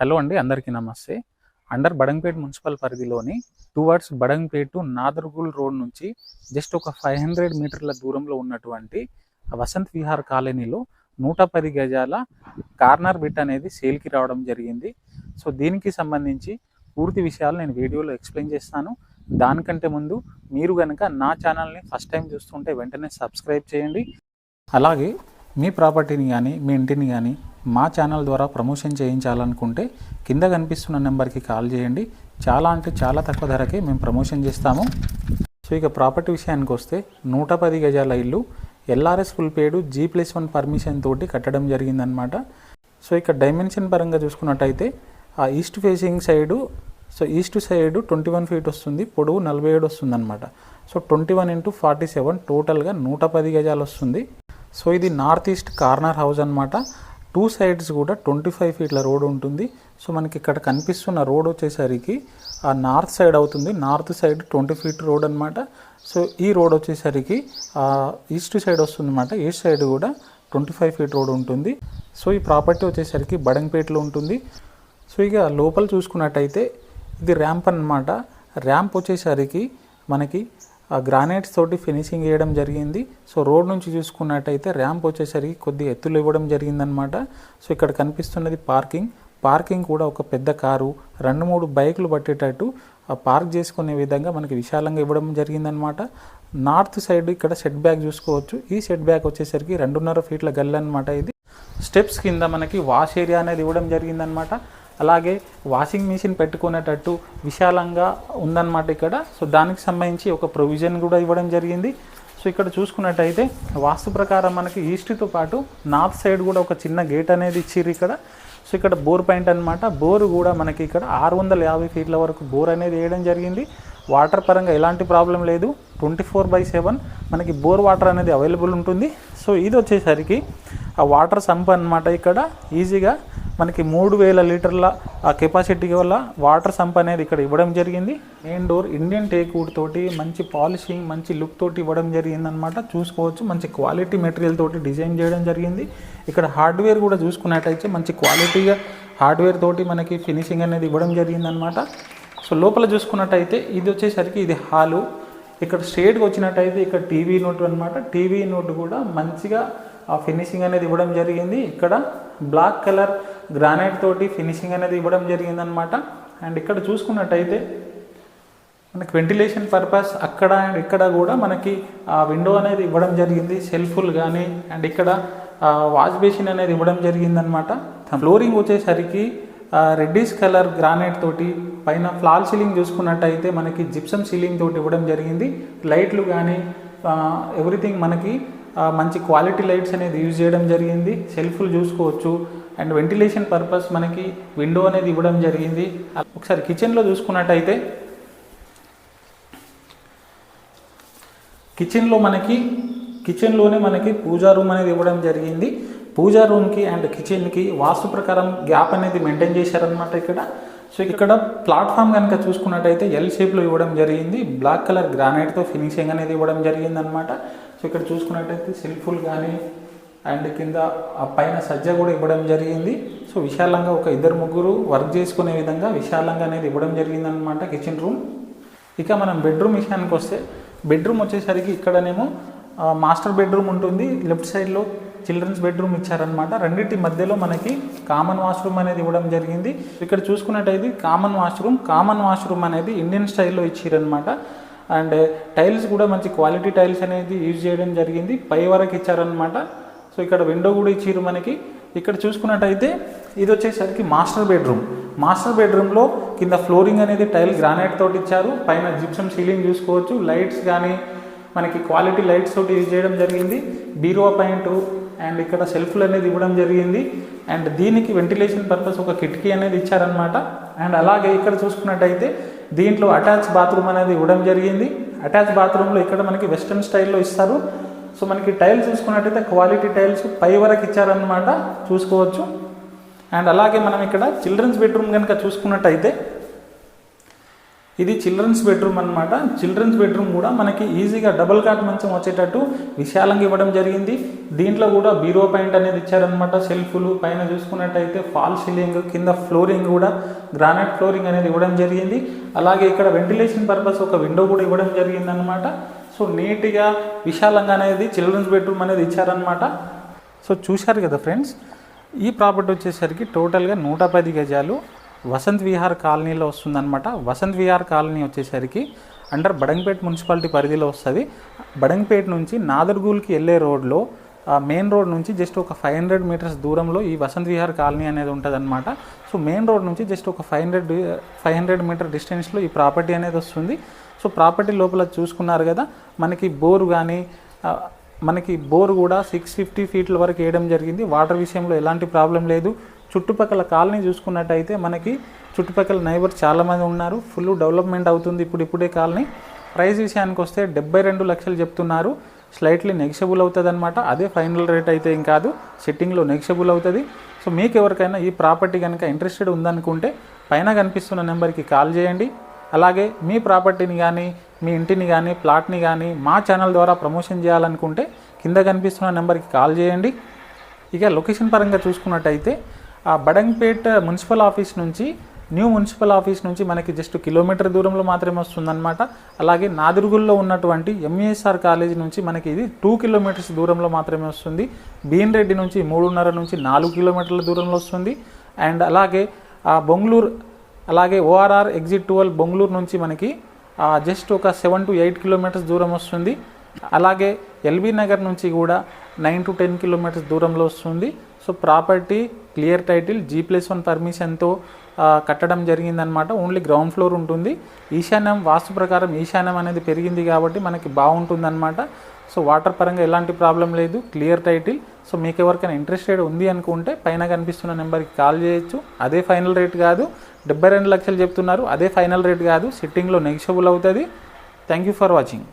Hello అండి అందరికీ నమస్తే. అండర్ బడంగపేట్ మున్సిపల్ పరిధిలోని towards Badangpet to Nadergul road నుంచి జస్ట్ ఒక ఫైవ్ హండ్రెడ్ మీటర్ల దూరంలో ఉన్నటువంటి వసంత్ విహార్ కాలనీలో నూట పది గజాల కార్నర్ బిట్ అనేది సేల్కి రావడం జరిగింది. సో దీనికి సంబంధించి పూర్తి విషయాలు నేను వీడియోలో ఎక్స్ప్లెయిన్ చేస్తాను. దానికంటే ముందు మీరు కనుక నా ఛానల్ని ఫస్ట్ టైం చూస్తుంటే వెంటనే సబ్స్క్రైబ్ చేయండి. అలాగే మీ ప్రాపర్టీని కానీ మీ ఇంటిని కానీ మా ఛానల్ ద్వారా ప్రమోషన్ చేయించాలనుకుంటే కింద కనిపిస్తున్న నెంబర్కి కాల్ చేయండి. చాలా అంటే చాలా తక్కువ ధరకే మేము ప్రమోషన్ చేస్తాము. సో ఇక ప్రాపర్టీ విషయానికి వస్తే నూట పది గజాల ఇల్లు LRS full paid G plus one permission తోటి కట్టడం జరిగిందనమాట సో ఇక డైమెన్షన్ పరంగా చూసుకున్నట్టయితే ఆ east facing side so east side twenty one feet వస్తుంది పొడవు నలభై ఏడు వస్తుంది అనమాట so twenty one into forty seven టోటల్గా నూట పది గజాలు వస్తుంది. సో ఇది నార్త్ ఈస్ట్ కార్నర్ హౌస్ అనమాట టూ సైడ్స్ కూడా ట్వంటీ ఫైవ్ ఫీట్ల రోడ్ ఉంటుంది. సో మనకి ఇక్కడ కనిపిస్తున్న రోడ్ వచ్చేసరికి ఆ నార్త్ సైడ్ అవుతుంది. North side twenty feet road అనమాట సో ఈ రోడ్ వచ్చేసరికి ఈస్ట్ సైడ్ వస్తుంది అనమాట ఈస్ట్ సైడ్ కూడా ట్వంటీ ఫైవ్ ఫీట్ రోడ్ ఉంటుంది. సో ఈ ప్రాపర్టీ వచ్చేసరికి బడంగపేటలో ఉంటుంది. సో ఇక లోపల చూసుకున్నట్టయితే ఇది ర్యాంప్ అన్నమాట. ర్యాంప్ వచ్చేసరికి మనకి ఆ గ్రానైట్స్ తోటి ఫినిషింగ్ చేయడం జరిగింది. సో రోడ్ నుంచి చూసుకున్నట్టయితే ర్యాంప్ వచ్చేసరికి కొద్ది ఎత్తులు ఇవ్వడం జరిగిందనమాట సో ఇక్కడ కనిపిస్తున్నది పార్కింగ్. పార్కింగ్ కూడా ఒక పెద్ద కారు రెండు మూడు బైకులు పట్టేటట్టు ఆ పార్క్ చేసుకునే విధంగా మనకి విశాలంగా ఇవ్వడం జరిగిందనమాట నార్త్ సైడ్ ఇక్కడ సెట్ బ్యాక్ చూసుకోవచ్చు. ఈ సెట్ బ్యాక్ వచ్చేసరికి రెండున్నర ఫీట్ల గల్లు అనమాట ఇది. స్టెప్స్ కింద మనకి వాష్ ఏరియా అనేది ఇవ్వడం జరిగిందనమాట అలాగే వాషింగ్ మిషన్ పెట్టుకునేటట్టు విశాలంగా ఉందన్నమాట ఇక్కడ. సో దానికి సంబంధించి ఒక ప్రొవిజన్ కూడా ఇవ్వడం జరిగింది. సో ఇక్కడ చూసుకున్నట్టయితే వాస్తు ప్రకారం మనకి ఈస్ట్తో పాటు నార్త్ సైడ్ కూడా ఒక చిన్న గేట్ అనేది ఇచ్చిర్రు ఇక్కడ. సో ఇక్కడ బోర్ పాయింట్ అనమాట బోర్ కూడా మనకి ఇక్కడ ఆరు వందల యాభై ఫీట్ల వరకు బోర్ అనేది వేయడం జరిగింది. వాటర్ పరంగా ఎలాంటి ప్రాబ్లం లేదు. ట్వంటీ ఫోర్ బై సెవెన్ మనకి బోర్ వాటర్ అనేది అవైలబుల్ ఉంటుంది. సో ఇది వచ్చేసరికి ఆ వాటర్ సంప్ అనమాట ఇక్కడ. ఈజీగా మనకి మూడు వేల లీటర్ల ఆ కెపాసిటీ వల్ల వాటర్ సంప్ అనేది ఇక్కడ ఇవ్వడం జరిగింది. మెయిన్ డోర్ ఇండియన్ టేక్వుడ్ తోటి మంచి పాలిషింగ్ మంచి లుక్ తోటి ఇవ్వడం జరిగింది అనమాట చూసుకోవచ్చు మంచి క్వాలిటీ మెటీరియల్ తోటి డిజైన్ చేయడం జరిగింది. ఇక్కడ హార్డ్వేర్ కూడా చూసుకున్నట్టయితే మంచి క్వాలిటీగా హార్డ్వేర్ తోటి మనకి ఫినిషింగ్ అనేది ఇవ్వడం జరిగిందనమాట సో లోపల చూసుకున్నట్టయితే ఇది వచ్చేసరికి ఇది హాలు. ఇక్కడ స్ట్రేట్గా వచ్చినట్టయితే ఇక్కడ టీవీ నోట్ అనమాట టీవీ నోట్ కూడా మంచిగా ఆ ఫినిషింగ్ అనేది ఇవ్వడం జరిగింది. ఇక్కడ బ్లాక్ కలర్ గ్రానైట్ తోటి ఫినిషింగ్ అనేది ఇవ్వడం జరిగింది అనమాట అండ్ ఇక్కడ చూసుకున్నట్టయితే మనకి వెంటిలేషన్ పర్పస్ అక్కడ అండ్ ఇక్కడ కూడా మనకి ఆ విండో అనేది ఇవ్వడం జరిగింది సెల్ఫుల్ కానీ అండ్ ఇక్కడ వాష్ బేసిన్ అనేది ఇవ్వడం జరిగింది అనమాట ఫ్లోరింగ్ వచ్చేసరికి రెడ్డిష్ కలర్ గ్రానైట్ తోటి పైన ఫ్లాల్ సీలింగ్ చూసుకున్నట్టయితే మనకి జిప్సమ్ సీలింగ్ తోటి ఇవ్వడం జరిగింది. లైట్లు కానీ ఎవ్రీథింగ్ మనకి మంచి క్వాలిటీ లైట్స్ అనేది యూజ్ చేయడం జరిగింది. సెల్ఫ్లు చూసుకోవచ్చు. అండ్ వెంటిలేషన్ పర్పస్ మనకి విండో అనేది ఇవ్వడం జరిగింది. ఒకసారి కిచెన్లో చూసుకున్నట్టయితే కిచెన్లో మనకి కిచెన్లోనే మనకి పూజా రూమ్ అనేది ఇవ్వడం జరిగింది. పూజా రూమ్కి అండ్ కిచెన్కి వాస్తు ప్రకారం గ్యాప్ అనేది మెయింటైన్ చేశారనమాట ఇక్కడ. సో ఇక్కడ ప్లాట్ఫామ్ కనుక చూసుకున్నట్టయితే ఎల్ షేప్లో ఇవ్వడం జరిగింది. బ్లాక్ కలర్ గ్రానైట్తో ఫినిషింగ్ అనేది ఇవ్వడం జరిగింది అనమాట సో ఇక్కడ చూసుకున్నట్టయితే సెల్ఫుల్ కానీ అండ్ కింద ఆ పైన సజ్జ కూడా ఇవ్వడం జరిగింది. సో విశాలంగా ఒక ఇద్దరు ముగ్గురు వర్క్ చేసుకునే విధంగా విశాలంగా అనేది ఇవ్వడం జరిగింది అనమాట కిచెన్ రూమ్. ఇక మనం బెడ్రూమ్ విషయానికి వస్తే బెడ్రూమ్ వచ్చేసరికి ఇక్కడనేమో మాస్టర్ బెడ్రూమ్ ఉంటుంది. లెఫ్ట్ సైడ్లో చిల్డ్రన్స్ బెడ్రూమ్ ఇచ్చారనమాట రెండింటి మధ్యలో మనకి కామన్ వాష్రూమ్ అనేది ఇవ్వడం జరిగింది. ఇక్కడ చూసుకున్నట్టయితే కామన్ వాష్రూమ్ కామన్ వాష్రూమ్ అనేది ఇండియన్ స్టైల్లో ఇచ్చారనమాట అండ్ టైల్స్ కూడా మంచి క్వాలిటీ టైల్స్ అనేది యూజ్ చేయడం జరిగింది. పై వరకు ఇచ్చారనమాట సో ఇక్కడ విండో కూడా ఇచ్చారు మనకి. ఇక్కడ చూసుకున్నట్టయితే ఇది వచ్చేసరికి మాస్టర్ బెడ్రూమ్ మాస్టర్ బెడ్రూమ్లో కింద ఫ్లోరింగ్ అనేది టైల్ గ్రానైట్ తోటి ఇచ్చారు. పైన జిప్సమ్ సీలింగ్ చూసుకోవచ్చు. లైట్స్ కానీ మనకి క్వాలిటీ లైట్స్ తోటి యూజ్ చేయడం జరిగింది. బీరువా పాయింట్ అండ్ ఇక్కడ సెల్ఫ్లు అనేది ఇవ్వడం జరిగింది. అండ్ దీనికి వెంటిలేషన్ పర్పస్ ఒక కిటికీ అనేది ఇచ్చారనమాట అండ్ అలాగే ఇక్కడ చూసుకున్నట్టయితే దీంట్లో అటాచ్ బాత్రూమ్ అనేది ఇవ్వడం జరిగింది. అటాచ్ బాత్రూంలో ఇక్కడ మనకి వెస్ట్రన్ స్టైల్లో ఇస్తారు. సో మనకి టైల్స్ చూసుకున్నట్టయితే క్వాలిటీ టైల్స్ పై వరకు ఇచ్చారనమాట చూసుకోవచ్చు. అండ్ అలాగే మనం ఇక్కడ చిల్డ్రన్స్ బెడ్రూమ్ కనుక చూసుకున్నట్టయితే ఇది చిల్డ్రన్స్ బెడ్రూమ్ అనమాట చిల్డ్రన్స్ బెడ్రూమ్ కూడా మనకి ఈజీగా డబుల్ కాట్ మంచం వచ్చేటట్టు విశాలంగా ఇవ్వడం జరిగింది. దీంట్లో కూడా బీరో పాయింట్ అనేది ఇచ్చారనమాట సెల్ఫ్లు పైన చూసుకున్నట్టయితే ఫాల్ సీలింగ్ కింద ఫ్లోరింగ్ కూడా గ్రానైట్ ఫ్లోరింగ్ అనేది ఇవ్వడం జరిగింది. అలాగే ఇక్కడ వెంటిలేషన్ పర్పస్ ఒక విండో కూడా ఇవ్వడం జరిగింది అనమాట సో నీట్గా విశాలంగా అనేది చిల్డ్రన్స్ బెడ్రూమ్ అనేది ఇచ్చారనమాట సో చూశారు కదా ఫ్రెండ్స్ ఈ ప్రాపర్టీ వచ్చేసరికి టోటల్గా నూట పది గజాలు వసంత్ విహార్ కాలనీలో వస్తుందన్నమాట. వసంత్ విహార్ కాలనీ వచ్చేసరికి అండర్ బడంగపేట్ మున్సిపాలిటీ పరిధిలో వస్తుంది. బడంగపేట్ నుంచి నాదర్గూల్కి వెళ్ళే రోడ్లో మెయిన్ రోడ్ నుంచి జస్ట్ ఒక ఫైవ్ హండ్రెడ్ మీటర్స్ దూరంలో ఈ వసంత్ విహార్ కాలనీ అనేది ఉంటుందన్నమాట. సో మెయిన్ రోడ్ నుంచి జస్ట్ ఒక five hundred five hundred metre డిస్టెన్స్లో ఈ ప్రాపర్టీ అనేది వస్తుంది. సో ప్రాపర్టీ లోపల చూసుకున్నారు కదా మనకి బోరు కానీ మనకి బోర్ కూడా సిక్స్ ఫిఫ్టీ ఫీట్ల వరకు వేయడం జరిగింది. వాటర్ విషయంలో ఎలాంటి ప్రాబ్లం లేదు. చుట్టుపక్కల కాలనీ చూసుకున్నట్టయితే మనకి చుట్టుపక్కల నైబర్ చాలామంది ఉన్నారు. ఫుల్ డెవలప్మెంట్ అవుతుంది ఇప్పుడు ఇప్పుడే కాలనీ. ప్రైస్ విషయానికి వస్తే డెబ్బై రెండు లక్షలు చెప్తున్నారు. స్లైట్లీ నెగిషబుల్ అవుతుంది అనమాట అదే ఫైనల్ రేట్ అయితే ఏం కాదు సిట్టింగ్లో నెగిషబుల్ అవుతుంది. సో మీకు ఎవరికైనా ఈ ప్రాపర్టీ కనుక ఇంట్రెస్టెడ్ ఉందనుకుంటే పైన కనిపిస్తున్న నెంబర్కి కాల్ చేయండి. అలాగే మీ ప్రాపర్టీని కానీ మీ ఇంటిని కానీ ప్లాట్ని కానీ మా ఛానల్ ద్వారా ప్రమోషన్ చేయాలనుకుంటే కింద కనిపిస్తున్న నెంబర్కి కాల్ చేయండి. ఇక లొకేషన్ పరంగా చూసుకున్నట్టయితే ఆ బడంగ్పేట్ మున్సిపల్ ఆఫీస్ నుంచి న్యూ మున్సిపల్ ఆఫీస్ నుంచి మనకి జస్ట్ కిలోమీటర్ దూరంలో మాత్రమే వస్తుందన్నమాట. అలాగే నాదురుగుల్లో ఉన్నటువంటి ఎంఈఎస్ఆర్ కాలేజ్ నుంచి మనకి ఇది టూ కిలోమీటర్స్ దూరంలో మాత్రమే వస్తుంది. బీన్ రెడ్డి నుంచి మూడున్నర నుంచి నాలుగు కిలోమీటర్ల దూరంలో వస్తుంది. అండ్ అలాగే బొంగళూరు అలాగే ఓఆర్ఆర్ ఎగ్జిట్ ట్వెల్వ్ బొంగళూరు నుంచి మనకి జస్ట్ ఒక సెవెన్ టు ఎయిట్ కిలోమీటర్స్ దూరం వస్తుంది. అలాగే ఎల్బీ నగర్ నుంచి కూడా నైన్ టు టెన్ కిలోమీటర్స్ దూరంలో వస్తుంది. So property clear title G plus one పర్మిషన్తో కట్టడం జరిగిందనమాట ఓన్లీ గ్రౌండ్ ఫ్లోర్ ఉంటుంది. ఈశాన్యం వాస్తు ప్రకారం ఈశాన్యం అనేది పెరిగింది కాబట్టి మనకి బాగుంటుందన్నమాట. సో వాటర్ పరంగా ఎలాంటి ప్రాబ్లం లేదు. Clear title. సో మీకు ఎవరికైనా ఇంట్రెస్టెడ్ ఉంది అనుకుంటే పైన కనిపిస్తున్న నెంబర్కి కాల్ చేయొచ్చు. అదే ఫైనల్ రేట్ కాదు. డెబ్బై రెండు లక్షలు చెప్తున్నారు. అదే ఫైనల్ రేట్ కాదు. సిట్టింగ్లో నెగిషబుల్ అవుతుంది. Thank you for watching